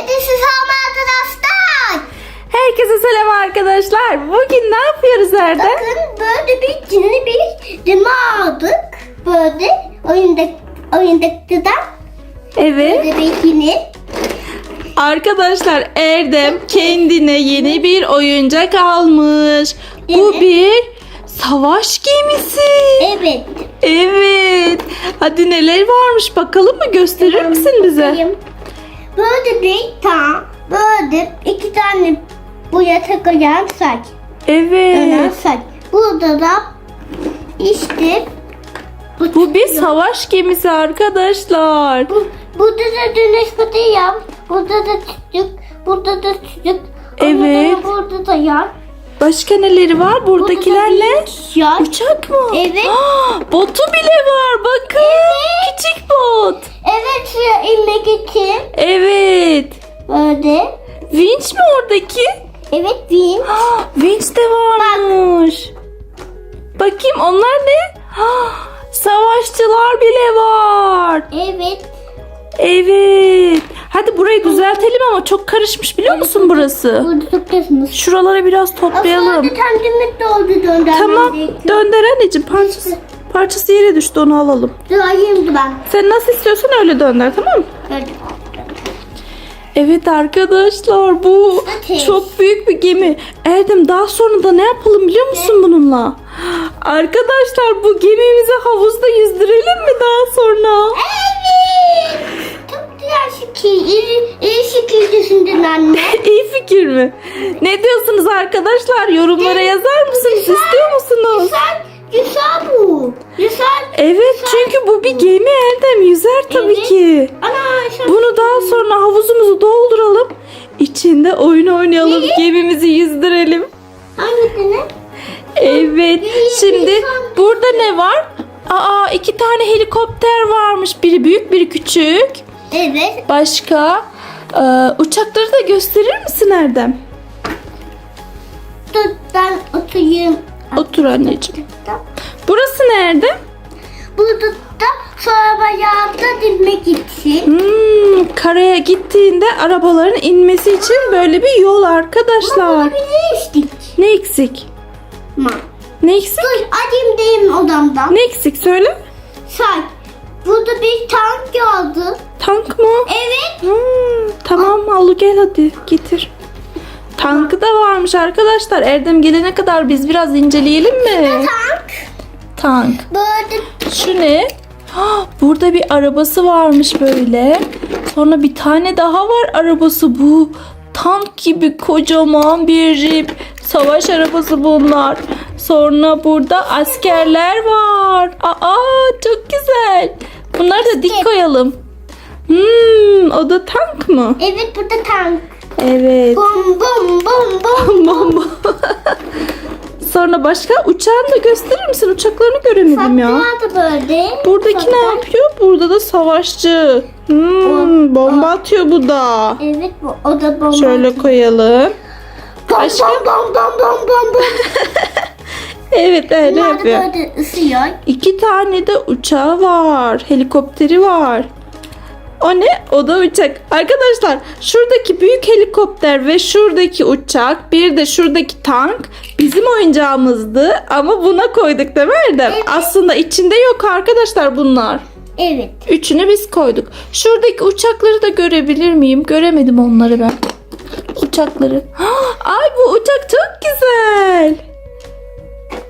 Herkese selam arkadaşlar. Herkese selam arkadaşlar. Bugün ne yapıyoruz Erdem? Bakın böyle bir yeni bir dima aldık. Böyle oyuncak, oyuncakçıdan Evet. böyle bir yeni. Arkadaşlar Erdem kendine yeni bir oyuncak almış. Bu Evet. bir savaş gemisi. Evet. Evet. Hadi neler varmış bakalım mı? Gösterir misin bize? Böyle bir tane böyle iki tane buraya takacağım saç. Evet. saç. Burada da işte Bu bir savaş gemisi arkadaşlar. bu, burada da pati yap. Burada da çocuk. Burada da çocuk. Evet. da Burada da yap. Başka neleri var? Buradakilerle Yap. uçak mı? Evet. Ah, botu bile var. Bakın. Küçük bot. Evet şu inmek için. Evet. Böyle. Vinç mi oradaki? Evet bin. Ah, Vinç de varmış. Bakayım onlar ne? Ah, Savaşçılar bile var. Evet. Evet. Hadi burayı düzeltelim ama çok karışmış biliyor musun burası? Burada. Şuraları biraz toplayalım. Aslında tantimet de oldu döndürmem Tamam. gerekiyor. Dönder anneciğim parçası. Parçası yere düştü onu alalım. Durayım ben. Sen nasıl istiyorsan öyle dönder tamam mı? Evet arkadaşlar bu Ateş. çok büyük bir gemi. Erdem daha sonra da ne yapalım biliyor musun bununla? Arkadaşlar bu gemimizi havuzda yüzdürelim mi daha sonra? Güzel şekil. İyi, iyi şekil düşündün anne. İyi fikir mi? Ne diyorsunuz arkadaşlar? Yorumlara yazar mısınız? İstiyor musunuz? Güzel. Güzel bu. Güzel. Evet çünkü bu bir gemi Erdem yüzer tabii Evet. ki. Ana Bunu daha sonra havuzumuzu dolduralım. İçinde oyun oynayalım. Gemimizi yüzdürelim. hangisini? Evet. Şimdi burada ne var? Aa iki tane helikopter varmış. Biri büyük biri küçük. Evet. Başka? Ee, uçakları da gösterir misin Erdem? Dur ben oturayım. Otur anneciğim. Burası nerede? Burada da sonra ayağımda dinmek için. Hmm, karaya gittiğinde arabaların inmesi için böyle bir yol arkadaşlar. Bulabilirstik. Ne eksik? Ma. Ne eksik? Dur alayım deyim odamdan. Ne eksik söyle? Say. Burada bir tank geldi. Tank mı? Evet. Hmm, tamam al gel hadi getir. Tankı da varmış arkadaşlar. Erdem gelene kadar biz biraz inceleyelim mi? Tank. Tank. Böyle Şu ne? Ah, Burada bir arabası varmış böyle. Sonra bir tane daha var arabası bu. Tank gibi kocaman bir jip. Savaş arabası bunlar. Sonra burada askerler var. Aa çok güzel. Bunları da dik koyalım. Hmm, o da tank mı? evet burada tank. Evet. Bom bom bom bom. Bomba. Sonra başka uçağını da gösterir misin? Uçaklarını göremedim ya. Fatma da böyle. Buradaki ne Sonra- yapıyor? Burada da savaşçı. Hmm, bomba atıyor bu da. Evet bu o da bomba. Şöyle koyalım. bom başka? bom bom bom bom bom bom. Evet öyle Bunlar yapıyor. böyle ısıyor. İki tane de uçağı var. Helikopteri var. O ne? O da uçak. Arkadaşlar şuradaki büyük helikopter ve şuradaki uçak bir de şuradaki tank bizim oyuncağımızdı ama buna koyduk değil mi Erdem? Evet. Aslında içinde yok arkadaşlar bunlar. Evet. Üçünü biz koyduk. Şuradaki uçakları da görebilir miyim? Göremedim onları ben. Uçakları. Ay bu uçak çok güzel.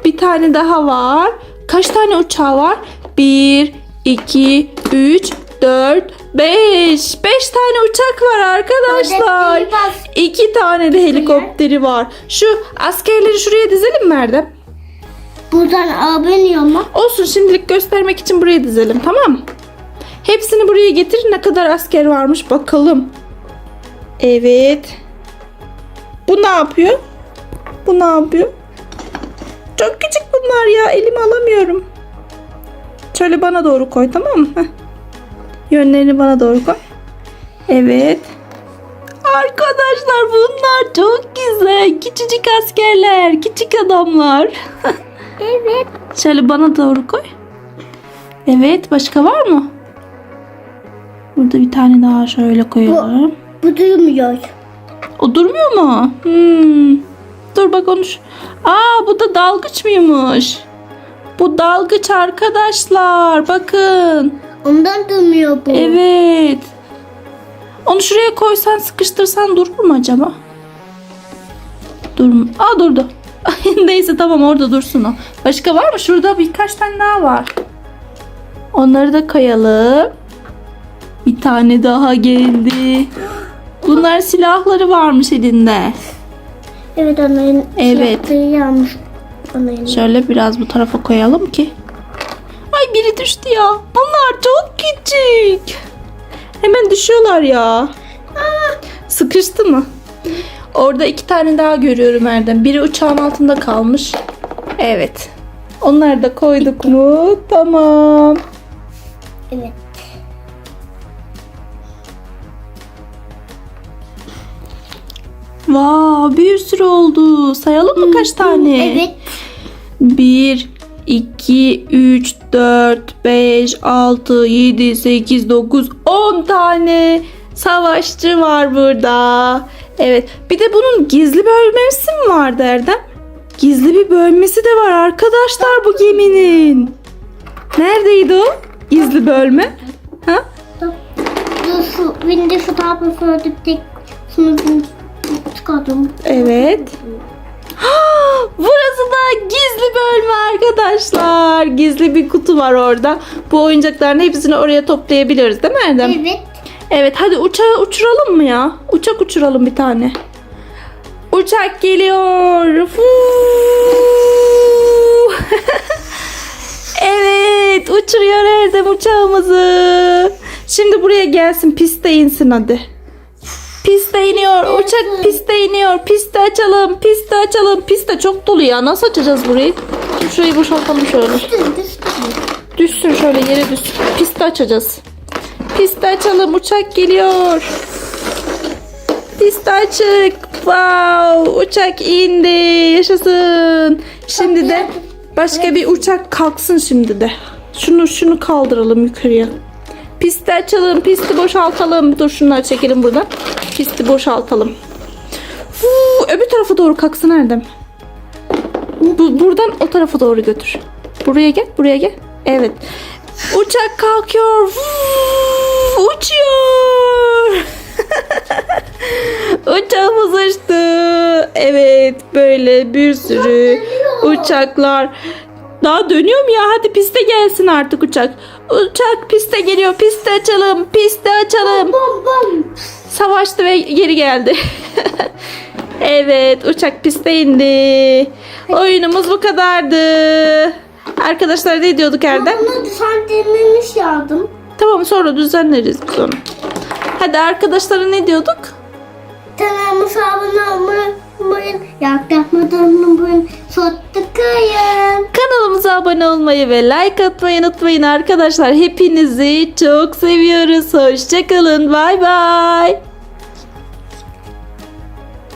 Bir tane daha var. Kaç tane uçağı var? Bir, iki, üç, dört, beş. Beş tane uçak var arkadaşlar. Öğretmeni bas. İki tane de helikopteri var. Şu askerleri şuraya dizelim mi Erdem? Buradan abone mu? Olsun şimdilik göstermek için buraya dizelim tamam mı? Hepsini buraya getir ne kadar asker varmış bakalım. Evet. Bu ne yapıyor? Bu ne yapıyor? Çok küçük bunlar ya elimi alamıyorum. Şöyle bana doğru koy tamam mı? Heh. Yönlerini bana doğru koy. Evet. Arkadaşlar bunlar çok güzel. Küçücük askerler, küçük adamlar. Evet. Şöyle bana doğru koy. Evet başka var mı? Burada bir tane daha şöyle koyalım. Bu duymuyor. durmuyor. O durmuyor mu? Hmm. Dur bak onu. Aa bu da dalgıç mıymış? Bu dalgıç arkadaşlar. Bakın. Ondan durmuyor bu. Evet. Onu şuraya koysan sıkıştırsan durur mu acaba? Dur mu? Aa durdu. Neyse tamam orada dursun o. Başka var mı? Şurada birkaç tane daha var. Onları da koyalım. Bir tane daha geldi. Bunlar silahları varmış elinde. Evet onların Evet. silahları yanmış. Şöyle biraz bu tarafa koyalım ki. Düştü ya. Bunlar çok küçük. Hemen düşüyorlar ya. Sıkıştı mı? Orada iki tane daha görüyorum Erdem. Biri uçağın altında kalmış. Evet. Onları da koyduk mu? Tamam. Evet. Vaa bir sürü oldu. Sayalım mı kaç tane? Evet. 1, 2, 3, 4, 5, 6, 7, 8, 9, 10 tane savaşçı var burada. Evet. Bir de bunun gizli bölmesi mi vardı Erdem? Gizli bir bölmesi de var arkadaşlar bu geminin. Neredeydi o? Gizli bölme. Ha? Tarafa fırlatıp tek şunu çıkardım. Evet. Burası da gizli bölme arkadaşlar. Gizli bir kutu var orada. Bu oyuncakların hepsini oraya toplayabiliriz değil mi Erdem? Evet. Evet hadi uçağı uçuralım mı ya? Uçak uçuralım bir tane. Uçak geliyor. Evet uçuruyor Erdem uçağımızı. Şimdi buraya gelsin piste insin hadi. Piste iniyor. Uçak piste iniyor. Piste açalım. Piste açalım. Piste çok dolu ya. Nasıl açacağız burayı? Şurayı boşaltalım şöyle. Düşsün şöyle yere düşsün. Piste açacağız. Piste açalım. Uçak geliyor. Piste açık. Wow. Uçak indi. Yaşasın. Şimdi de başka bir uçak kalksın şimdi de. Şunu şunu kaldıralım yukarıya. Pisti açalım. Pisti boşaltalım. Dur şunları çekelim buradan. Pisti boşaltalım. Huu, öbür tarafa doğru kalksın Erdem. Bu, buradan o tarafa doğru götür. Buraya gel, buraya gel. Evet. Uçak kalkıyor. Vuu, uçuyor. Uçağımız uçtu. Evet, böyle bir sürü uçaklar. Daha dönüyor mu ya? Hadi piste gelsin artık uçak. Uçak piste geliyor. Piste açalım. Piste açalım. Bom bom. Savaştı ve geri geldi. evet uçak piste indi. Oyunumuz bu kadardı. Arkadaşlar ne diyorduk Erdem? Bunu düzenlememiş yardım. Tamam sonra düzenleriz biz onu. Hadi arkadaşlara ne diyorduk? Kanalımıza abone olmayı unutmayın. Yaklaşmadan unutmayın. Sotkayın. Kanalımıza abone olmayı ve like atmayı unutmayın arkadaşlar. Hepinizi çok seviyoruz. Hoşçakalın. Bay bay.